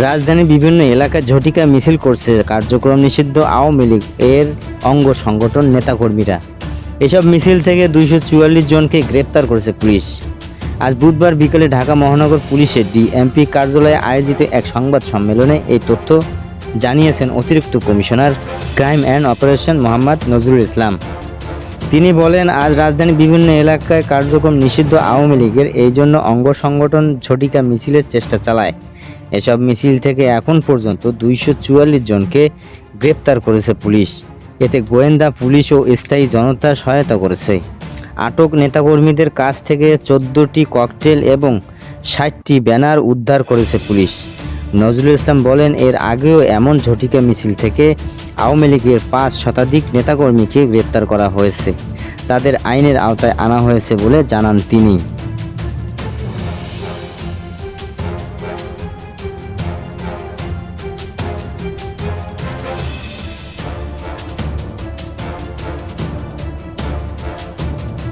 রাজধানীর বিভিন্ন এলাকায় ঝটিকা মিছিল করছে কার্যক্রম নিষিদ্ধ আওয়ামী লীগ এর অঙ্গ সংগঠন নেতাকর্মীরা। এসব মিছিল থেকে দুইশো চুয়াল্লিশ জনকে গ্রেপ্তার করেছে পুলিশ। আজ বুধবার বিকেলে ঢাকা মহানগর পুলিশের ডিএমপি কার্যালয়ে আয়োজিত এক সংবাদ সম্মেলনে এই তথ্য জানিয়েছেন অতিরিক্ত commissioner crime and operation Mohammad Nazrul Islam. তিনি বলেন, আজ রাজধানীর বিভিন্ন এলাকায় কার্যক্রম নিষিদ্ধ আওয়ামী লীগের এই জন্য অঙ্গ সংগঠন ঝটিকা মিছিলের চেষ্টা চালায়। এসব মিছিল থেকে এখন পর্যন্ত দুইশো চুয়াল্লিশ জনকে গ্রেপ্তার করেছে পুলিশ। এতে গোয়েন্দা পুলিশ ও স্থায়ী জনতা সহায়তা করেছে। আটক নেতাকর্মীদের কাছ থেকে চোদ্দোটি ককটেল এবং ষাটটি ব্যানার উদ্ধার করেছে পুলিশ। নজরুল ইসলাম বলেন, এর আগেও এমন ঝটিকা মিছিল থেকে আওয়ামী লীগের পাঁচ শতাধিক নেতাকর্মীকে গ্রেপ্তার করা হয়েছে। তাদের আইনের আওতায় আনা হয়েছে বলে জানান তিনি।